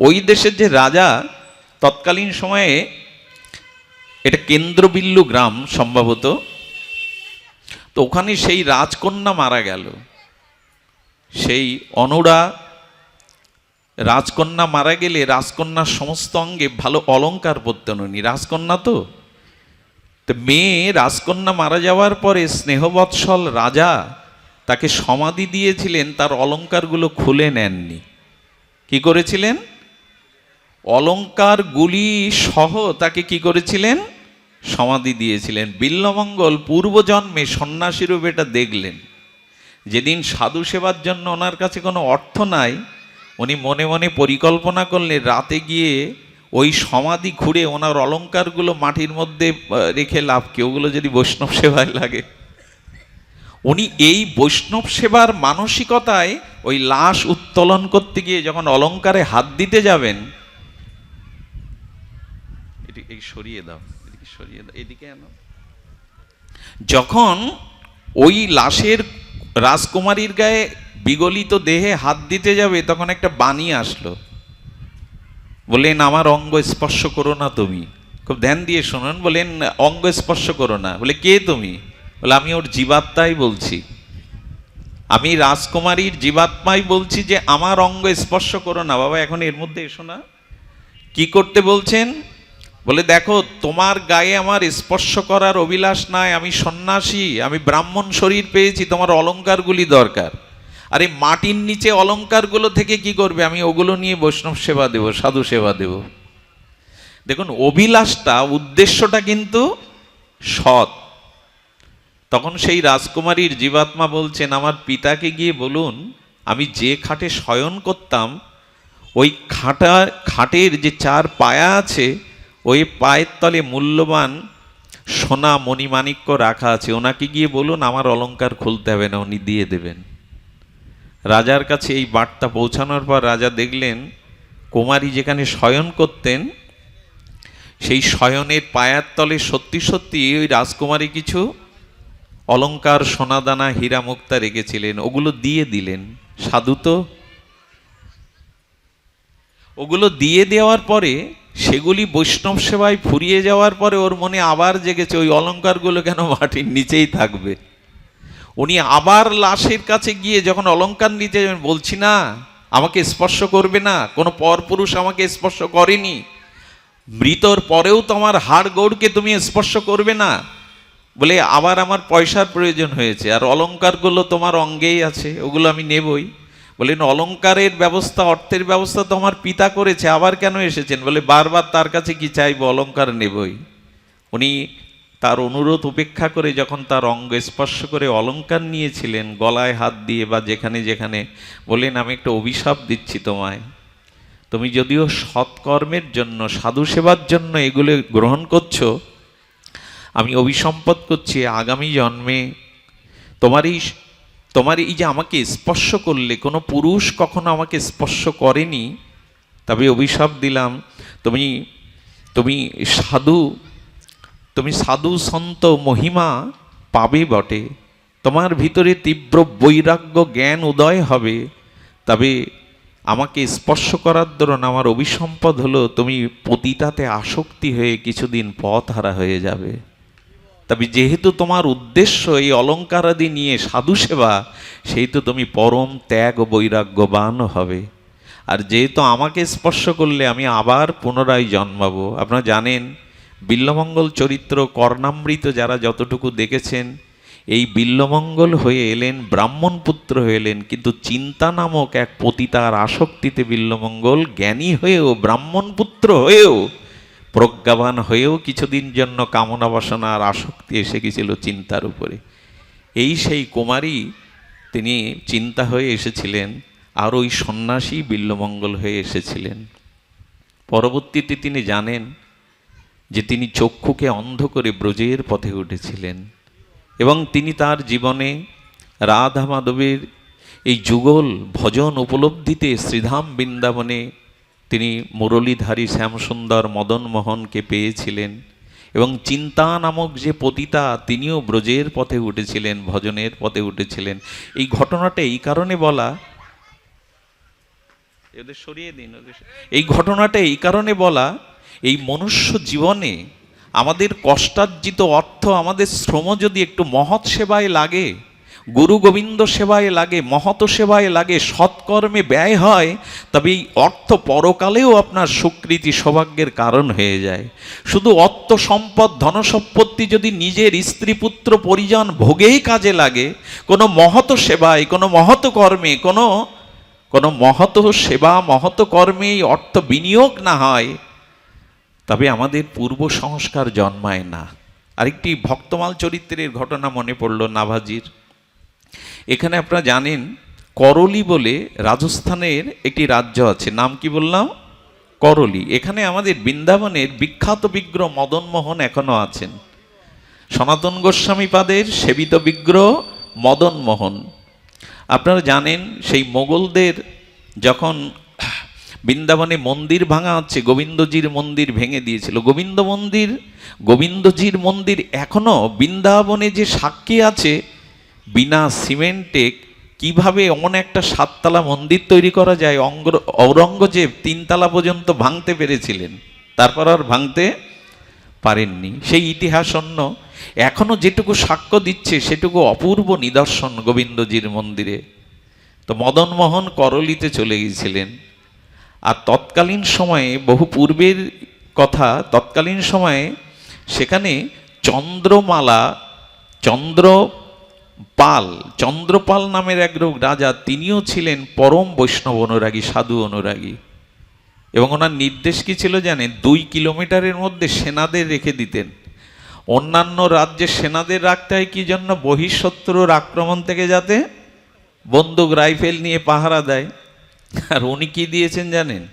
ওই দেশের যে রাজা, তৎকালীন সময়ে এটা কেন্দ্রবিল্লু গ্রাম সম্ভবত, তো ওখানে সেই রাজকন্যা মারা গেল। সেই অনুরা রাজকন্যা মারা গেলে রাজকন্যার সমস্ত অঙ্গে ভালো অলঙ্কার পরতেন রাজকন্যা তো? তো মেয়ে রাজকন্যা মারা যাওয়ার পরে স্নেহবৎসল রাজা তাকে সমাধি দিয়েছিলেন, তার অলঙ্কারগুলো খুলে নেননি। কি করেছিলেন? অলংকারগুলি সহ তাকে কি করেছিলেন? সমাধি দিয়েছিলেন। বিল্লমঙ্গল পূর্বজন্মে সন্ন্যাসী রূপে এটা দেখলেন। যেদিন সাধু সেবার জন্য ওনার কাছে কোনো অর্থ নাই, উনি মনে মনে পরিকল্পনা করলেন, রাতে গিয়ে ওই সমাধি ঘুরে ওনার অলঙ্কারগুলো মাটির মধ্যে রেখে লাভ কি? ওগুলো যদি বৈষ্ণব সেবায় লাগে। উনি এই বৈষ্ণব সেবার মানসিকতায় ওই লাশ উত্তোলন করতে গিয়ে যখন অলংকারে হাত দিতে যাবেন এই সরিয়ে দাও, এদিকে সরিয়ে দাও, এদিকে আনো। যখন ওই লাশের রাজকুমারীর গায়ে বিগলিত দেহে হাত দিতে যাবে, তখন একটা বাণী আসলো। বললেন, আমার অঙ্গ স্পর্শ করো না তুমি। খুব ধ্যান দিয়ে শুনুন বলেন অঙ্গ স্পর্শ করো না। বলে, কে তুমি? বলে, আমি ওর জীবাত্মাই বলছি। আমি রাজকুমারীর জীবাত্মাই বলছি যে, আমার অঙ্গ স্পর্শ করো না। বাবা, এখন এর মধ্যে এসো না। কি করতে বলছেন? বলে, দেখো, তোমার গায়ে আমার স্পর্শ করার অভিলাষ নাই। আমি সন্ন্যাসী, আমি ব্রাহ্মণ শরীর পেয়েছি, তোমার অলংকারগুলি দরকার। আরে, মাটির নিচে অলংকারগুলো থেকে কি করবে? আমি ওগুলো নিয়ে বৈষ্ণব সেবা দেব, সাধু সেবা দেব। দেখুন, অভিলাষটা, উদ্দেশ্যটা কিন্তু সৎ। তখন সেই রাজকুমারীর জীবাত্মা বলছেন, আমার পিতাকে গিয়ে বলুন, আমি যে খাটে শয়ন করতাম, ওই খাটা, খাটের যে চার পায়া আছে ওই পায়ের তলে মূল্যবান সোনা মণিমাণিক্য রাখা আছে, ওনাকে গিয়ে বলুন, আমার অলংকার খুলতে হবে না, উনি দিয়ে দেবেন। রাজার কাছে এই বার্তা পৌঁছানোর পর রাজা দেখলেন, কুমারী যেখানে শয়ন করতেন, সেই শয়নের পায়ার তলে সত্যি সত্যি ওই রাজকুমারী কিছু অলংকার, সোনাদানা হীরা মুক্তা রেখেছিলেন, ওগুলো দিয়ে দিলেন। সাধু তো, ওগুলো দিয়ে দেওয়ার পরে সেগুলি বৈষ্ণব সেবায় ফুরিয়ে যাওয়ার পরে ওর মনে আবার জেগেছে, ওই অলংকারগুলো কেন মাটির নিচেই থাকবে? উনি আবার লাশের কাছে গিয়ে যখন অলঙ্কার নিতে বলছি না, আমাকে স্পর্শ করবে না, কোনো পরপুরুষ আমাকে স্পর্শ করেনি। মৃতর পরেও তোমার হাড় গৌড়কে তুমি স্পর্শ করবে না। বলে আবার আমার পয়সার প্রয়োজন হয়েছে, আর অলঙ্কারগুলো তোমার অঙ্গেই আছে, ওগুলো আমি নেবই। বলেন অলংকারের ব্যবস্থা, অর্থের ব্যবস্থা তো আমার পিতা করেছে, আবার কেন এসেছেন? বলে, বারবার তার কাছে কি চাইব? অলংকার নেবই। উনি তার অনুরোধ উপেক্ষা করে যখন তার অঙ্গ স্পর্শ করে অলংকার নিয়েছিলেন, গলায় হাত দিয়ে বা যেখানে যেখানে বললেন আমি একটা অভিশাপ দিচ্ছি তোমায়। তুমি যদিও সৎকর্মের জন্য সাধু সেবার জন্য এগুলো গ্রহণ করছ, আমি অভিসম্পদ করছি আগামী জন্মে। তোমার এই তোমার এই যে আমাকে স্পর্শ করলে, কোনো পুরুষ কখনো আমাকে স্পর্শ করেনি? তবে অভিশাপ দিলাম, তুমি তুমি সাধু তুমি সাধু সন্ত মহিমা পাবে বটে। তোমার ভিতরে তীব্র বৈরাগ্য, জ্ঞান, উদয় হবে। তবে আমাকে স্পর্শ করার দরুন আমার অভিসম্পদ হলো, তুমি পতিতাতে আসক্তি হয়ে কিছুদিন পথ হারা হয়ে যাবে। তবে যেহেতু তোমার উদ্দেশ্য এই অলঙ্কারাদি নিয়ে সাধু সেবা সেহেতু তুমি পরম ত্যাগ ও বৈরাগ্যবান হবে। আর যেহেতু আমাকে স্পর্শ করলে আমি আবার পুনরায় জন্মাবো। আপনারা জানেন, বিল্লমঙ্গল চরিত্র কর্ণামৃত যারা যতটুকু দেখেছেন, এই বিল্লমঙ্গল হয়ে এলেন, ব্রাহ্মণ পুত্র হয়ে এলেন, কিন্তু চিন্তা নামক এক পতিতার আসক্তিতে বিল্লমঙ্গল জ্ঞানী হয়েও, ব্রাহ্মণ পুত্র হয়েও প্রজ্ঞাবান হয়েও কিছুদিন জন্য কামনা বাসনা আর আসক্তি এসে গেছিল চিন্তার উপরে। এই সেই কুমারী, তিনি চিন্তা হয়ে এসেছিলেন, আর ওই সন্ন্যাসী বিল্লমঙ্গল হয়ে এসেছিলেন। পরবর্তীতে তিনি জানেন যে তিনি চক্ষুকে অন্ধ করে ব্রজের পথে উঠেছিলেন এবং তিনি তার জীবনে রাধা মাধবের এই যুগল ভজন উপলব্ধিতে শ্রীধাম বৃন্দাবনে তিনি মুরলীধারী শ্যামসুন্দর মদন মোহনকে পেয়েছিলেন এবং চিন্তা নামক যে পতিতা তিনিও ব্রজের পথে উঠেছিলেন, ভজনের পথে উঠেছিলেন। এই ঘটনাটা এই কারণে বলা ওদের সরিয়ে দিন। এই ঘটনাটা এই কারণে বলা, এই মনুষ্য জীবনে আমাদের কষ্টার্জিত অর্থ, আমাদের শ্রম যদি একটু মহৎ সেবায় লাগে গুরু গোবিন্দ সেবায় লাগে, মহৎ সেবায় লাগে, সৎকর্মে ব্যয় হয়, তবে এই অর্থ পরকালেও আপনার সুকৃতি সৌভাগ্যের কারণ হয়ে যায়। শুধু অর্থ সম্পদ ধনসম্পত্তি যদি নিজের স্ত্রী পুত্র পরিজন ভোগেই কাজে লাগে, কোনো মহৎ সেবায়, কোনো মহৎ কর্মে, কোনো কোনো মহৎ সেবা, মহৎ কর্মে অর্থ বিনিয়োগ না হয়, তবে আমাদের পূর্ব সংস্কার জন্মায় না। আরেকটি ভক্তমাল চরিত্রের ঘটনা মনে পড়ল নাভাজির। এখানে আপনারা জানেন, করলি বলে রাজস্থানের একটি রাজ্য আছে। নাম কি বললাম? করলি। এখানে আমাদের বৃন্দাবনের বিখ্যাত বিগ্রহ মদনমোহন এখনও আছেন। সনাতন গোস্বামী পাদের সেবিত বিগ্রহ মদনমোহন আপনারা জানেন, সেই মোগলদের যখন বৃন্দাবনে মন্দির ভাঙা হচ্ছে, গোবিন্দজির মন্দির ভেঙে দিয়েছিল। গোবিন্দ মন্দির, গোবিন্দজির মন্দির এখনও বৃন্দাবনে যে সাক্ষী আছে বিনা সিমেন্টে কীভাবে এমন একটা সাততলা মন্দির তৈরি করা যায়? অঙ্গ ঔরঙ্গজেব তিনতলা পর্যন্ত ভাঙতে পেরেছিলেন। তারপর আর ভাঙতে পারেননি। সেই ইতিহাস অন্য। এখনও যেটুকু সাক্ষ্য দিচ্ছে, সেটুকু অপূর্ব নিদর্শন গোবিন্দজির মন্দিরে। তো মদনমোহন করলিতে চলে গিয়েছিলেন। আর তৎকালীন সময়ে, বহু পূর্বের কথা, তৎকালীন সময়ে সেখানে চন্দ্রমালা, চন্দ্র পাল, চন্দ্রপাল নামের এক লোক রাজা তিনিও ছিলেন পরম বৈষ্ণব অনুরাগী, সাধু অনুরাগী। এবং ওনার নির্দেশ কি ছিল জানেন? দুই কিলোমিটারের মধ্যে সেনাদের রেখে দিতেন। অন্যান্য রাজ্যে সেনাদের রাখতে হয় কি জন্য? বহিঃশত্রুর আক্রমণ থেকে যাতে বন্দুক, রাইফেল নিয়ে পাহারা দেয়। আর উনি কি দিয়েছেন জানেন?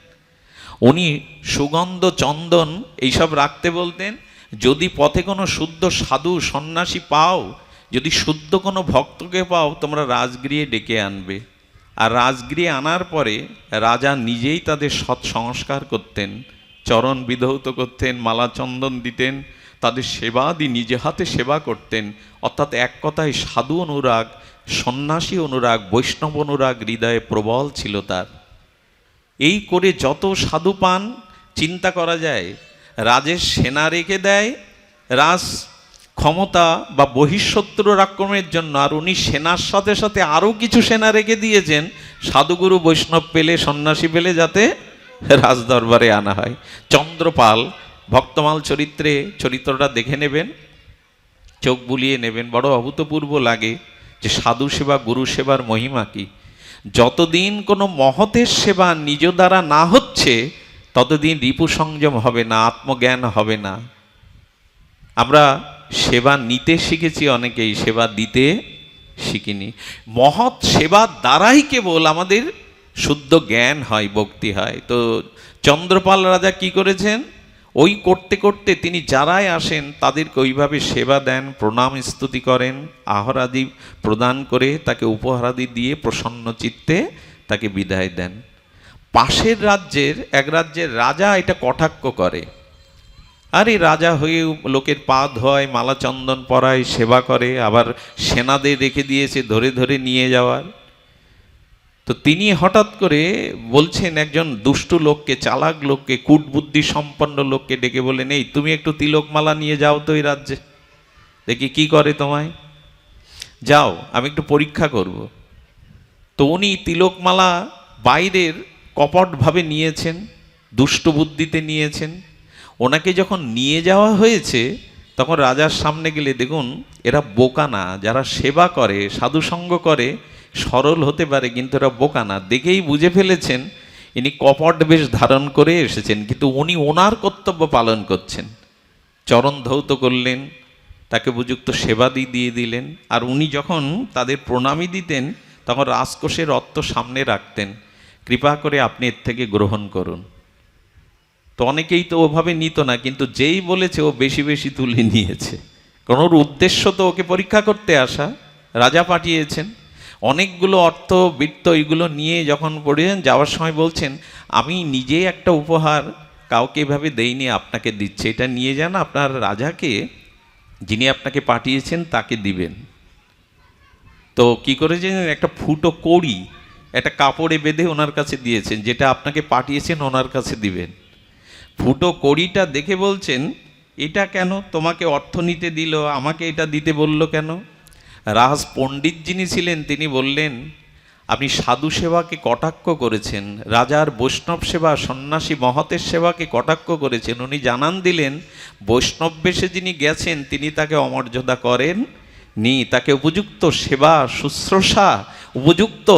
উনি সুগন্ধ, চন্দন এইসব রাখতে বলতেন, যদি পথে কোনো শুদ্ধ সাধু সন্ন্যাসী পাও যদি শুদ্ধ কোনো ভক্তকে পাও, তোমরা রাজগৃহে ডেকে আনবে। আর রাজগৃহে আনার পরে রাজা নিজেই তাদের সৎ সংস্কার করতেন, চরণ বিধৌত করতেন, মালা চন্দন দিতেন, তাদের সেবা সেবাদি নিজে হাতে সেবা করতেন। অর্থাৎ এক কথায় সাধু অনুরাগ, সন্ন্যাসী অনুরাগ, বৈষ্ণব অনুরাগ হৃদয়ে প্রবল ছিল তার। এই করে যত সাধু পান, চিন্তা করা যায়, রাজের সেনা রেখে দেয়, রাজ ক্ষমতা বা বহিঃশত্রুর আক্রমণের জন্য আর উনি সেনার সাথে সাথে আরও কিছু সেনা রেখে দিয়েছেন, সাধুগুরু বৈষ্ণব পেলে, সন্ন্যাসী পেলে যাতে রাজদরবারে আনা হয়। চন্দ্রপাল, ভক্তমাল চরিত্রে চরিত্রটা দেখে নেবেন, চোখ বুলিয়ে নেবেন, বড় অভূতপূর্ব লাগে যে সাধু সেবা, গুরু সেবার মহিমা কি। যতদিন কোনো মহতের সেবা নিজ দ্বারা না হচ্ছে, ততদিন রিপু সংযম হবে না, আত্মজ্ঞান হবে না। আমরা সেবা নিতে শিখেছি অনেকেই, সেবা দিতে শিখিনি। মহৎ সেবার দ্বারাই কেবল আমাদের শুদ্ধ জ্ঞান হয়, ভক্তি হয়। তো চন্দ্রপাল রাজা কি করেছেন? ওই করতে করতে তিনি যারাই আসেন, তাদেরকে ওইভাবে সেবা দেন, প্রণাম, স্তুতি করেন, আহরাদি প্রদান করে তাকে উপহারাদি দিয়ে প্রসন্ন চিত্তে তাকে বিদায় দেন। পাশের রাজ্যের, এক রাজ্যের রাজা এটা কটাক্ষ করে। আরে রাজা হয়ে লোকের পা ধোয় মালা চন্দন পরায়, সেবা করে, আবার সেনাদের রেখে দিয়েছে ধরে ধরে নিয়ে যাওয়ার। তো তিনি হঠাৎ করে বলছেন একজন দুষ্টু লোককে, চালাক লোককে, কূটবুদ্ধি সম্পন্ন লোককে ডেকে বলেন এই, তুমি একটু তিলকমালা নিয়ে যাও তো এই রাজ্যে। দেখি কি করে তোমায়? যাও, আমি একটু পরীক্ষা করব। তো উনি তিলকমালা বাইরের কপটভাবে নিয়েছেন, দুষ্টু বুদ্ধিতে নিয়েছেন। ওনাকে যখন নিয়ে যাওয়া হয়েছে, তখন রাজার সামনে গেলে দেখুন, এরা বোকা না, যারা সেবা করে সাধুসঙ্গ করে, সরল হতে পারে, কিন্তু এরা বোকা না। দেখেই বুঝে ফেলেছেন, ইনি কপট বেশ ধারণ করে এসেছেন, কিন্তু উনি ওনার কর্তব্য পালন করছেন। চরণ ধৌত করলেন, তাকে উপযুক্ত সেবাদি দিয়ে দিলেন, আর উনি যখন তাদের প্রণামী দিতেন, তখন রাজকোষের অর্থ সামনে রাখতেন। কৃপা করে আপনি এর থেকে গ্রহণ করুন। তো অনেকেই তো ওভাবে নিত না, কিন্তু যেই বলেছে ও বেশি বেশি তুলে নিয়েছে। কারণ ওর উদ্দেশ্য তো ওকে পরীক্ষা করতে আসা, রাজা পাঠিয়েছেন। অনেকগুলো অর্থ, বৃত্ত এইগুলো নিয়ে যখন পড়েছেন যাওয়ার সময় বলছেন, আমি নিজেই একটা উপহার কাউকে এভাবে দেইনি, আপনাকে দিচ্ছে। এটা নিয়ে যান, আপনার রাজাকে, যিনি আপনাকে পাঠিয়েছেন, তাকে দিবেন। তো কি করেছেন? একটা ফুটো কড়ি, একটা কাপড়ে বেঁধে ওনার কাছে দিয়েছেন, যেটা আপনাকে পাঠিয়েছেন, ওনার কাছে দিবেন। ফুটো কড়িটা দেখে বলছেন, এটা কেন? তোমাকে অর্থ নিতে দিল, আমাকে এটা দিতে বলল কেন? রাজ পণ্ডিত যিনি ছিলেন, তিনি বললেন, আপনি সাধু সেবাকে কটাক্ষ করেছেন, রাজার বৈষ্ণব সেবা, সন্ন্যাসী মহতের সেবাকে কটাক্ষ করেছেন, উনি জানান দিলেন, বৈষ্ণব বেশে যিনি গেছেন, তিনি তাকে অমর্যাদা করেন, নি, তাকে উপযুক্ত সেবা, শুশ্রূষা, উপযুক্ত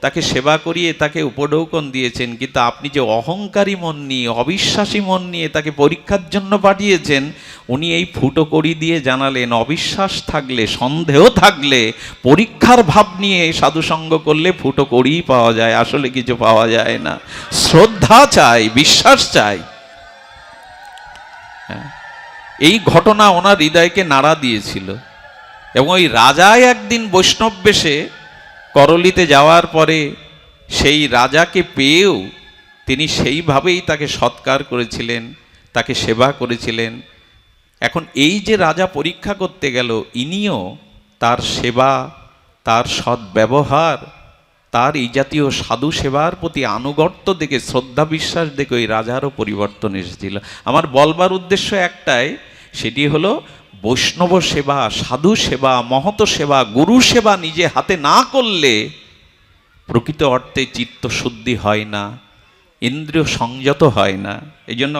তাকে সেবা করিয়ে তাকে উপঢৌকন দিয়েছেন, কিন্তু আপনি যে অহংকারী মন নিয়ে, অবিশ্বাসী মন নিয়ে তাকে পরীক্ষার জন্য পাঠিয়েছেন, উনি এই ফুটো করি দিয়ে জানালেন, অবিশ্বাস থাকলে, সন্দেহ থাকলে, পরীক্ষার ভাব নিয়ে সাধুসঙ্গ করলে ফুটো করিই পাওয়া যায়, আসলে কিছু পাওয়া যায় না। শ্রদ্ধা চাই, বিশ্বাস চাই। হ্যাঁ। এই ঘটনা ওনার হৃদয়কে নাড়া দিয়েছিল। এবং ওই রাজাই একদিন বৈষ্ণব বেশে করলিতে যাওয়ার পরে সেই রাজাকে পেয়েও তিনি সেইভাবেই তাকে সৎকার করেছিলেন, তাকে সেবা করেছিলেন। এখন এই যে রাজা পরীক্ষা করতে গেল, ইনিও তার সেবা, তার সৎ ব্যবহার তার এই জাতীয় সাধু সেবার প্রতি আনুগত্য দেখে, শ্রদ্ধা বিশ্বাস দেখে ওই রাজারও পরিবর্তন এসেছিল। আমার বলবার উদ্দেশ্য একটাই, সেটি হলো বৈষ্ণব সেবা, সাধু সেবা মহত সেবা, গুরু সেবা নিজে হাতে না করলে প্রকৃত অর্থে চিত্ত শুদ্ধি হয় না, ইন্দ্রিয় সংযত হয় না। এই জন্য